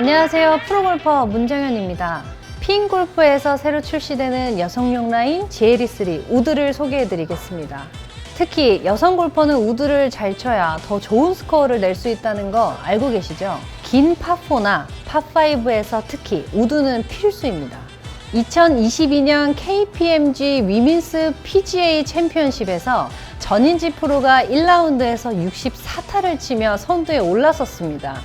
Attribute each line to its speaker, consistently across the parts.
Speaker 1: 안녕하세요. 프로골퍼 문정현입니다. 핑골프에서 새로 출시되는 여성용 라인 GLE3 우드를 소개해 드리겠습니다. 특히 여성 골퍼는 우드를 잘 쳐야 더 좋은 스코어를 낼 수 있다는 거 알고 계시죠? 긴 파4나 파5에서 특히 우드는 필수입니다. 2022년 KPMG 위민스 PGA 챔피언십에서 전인지 프로가 1라운드에서 64타를 치며 선두에 올라섰습니다.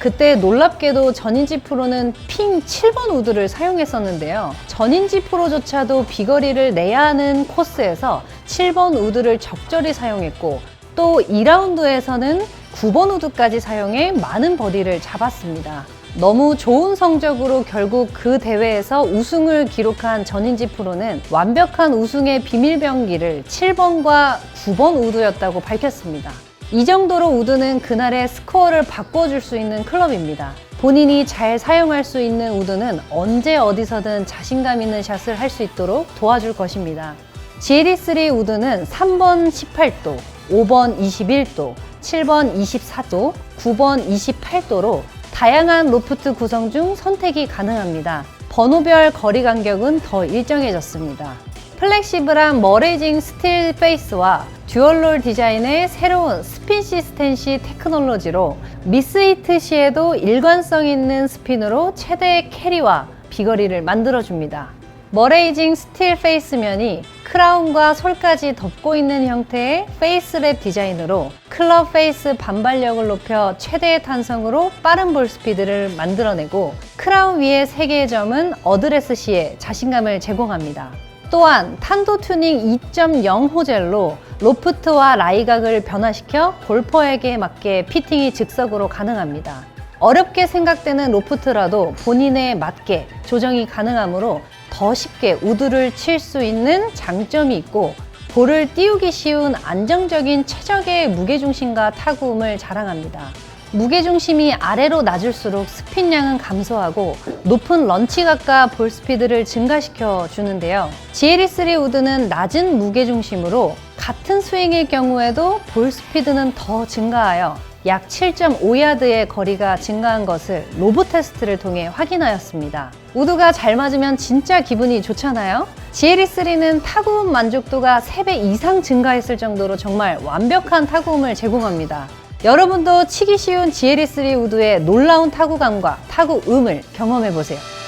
Speaker 1: 그때 놀랍게도 전인지 프로는 핑 7번 우드를 사용했었는데요. 전인지 프로조차도 비거리를 내야 하는 코스에서 7번 우드를 적절히 사용했고 또 2라운드에서는 9번 우드까지 사용해 많은 버디를 잡았습니다. 너무 좋은 성적으로 결국 그 대회에서 우승을 기록한 전인지 프로는 완벽한 우승의 비밀병기를 7번과 9번 우드였다고 밝혔습니다. 이 정도로 우드는 그날의 스코어를 바꿔줄 수 있는 클럽입니다. 본인이 잘 사용할 수 있는 우드는 언제 어디서든 자신감 있는 샷을 할 수 있도록 도와줄 것입니다. GLE3 우드는 3번 18도, 5번 21도, 7번 24도, 9번 28도로 다양한 로프트 구성 중 선택이 가능합니다. 번호별 거리 간격은 더 일정해졌습니다. 플렉시블한 머레이징 스틸 페이스와 듀얼롤 디자인의 새로운 스핀 시스텐시 테크놀로지로 미스히트 시에도 일관성 있는 스핀으로 최대의 캐리와 비거리를 만들어줍니다. 머레이징 스틸 페이스면이 크라운과 솔까지 덮고 있는 형태의 페이스랩 디자인으로 클럽 페이스 반발력을 높여 최대의 탄성으로 빠른 볼 스피드를 만들어내고 크라운 위의 3개의 점은 어드레스 시에 자신감을 제공합니다. 또한 탄도 튜닝 2.0 호젤로 로프트와 라이각을 변화시켜 골퍼에게 맞게 피팅이 즉석으로 가능합니다. 어렵게 생각되는 로프트라도 본인에 맞게 조정이 가능하므로 더 쉽게 우드를 칠 수 있는 장점이 있고 볼을 띄우기 쉬운 안정적인 최적의 무게중심과 타구음을 자랑합니다. 무게중심이 아래로 낮을수록 스핀량은 감소하고 높은 런치각과 볼 스피드를 증가시켜 주는데요. GLE3 우드는 낮은 무게중심으로 같은 스윙일 경우에도 볼 스피드는 더 증가하여 약 7.5야드의 거리가 증가한 것을 로브 테스트를 통해 확인하였습니다. 우드가 잘 맞으면 진짜 기분이 좋잖아요? GLE3는 타구음 만족도가 3배 이상 증가했을 정도로 정말 완벽한 타구음을 제공합니다. 여러분도 치기 쉬운 GLE3 우드의 놀라운 타구감과 타구음을 경험해보세요.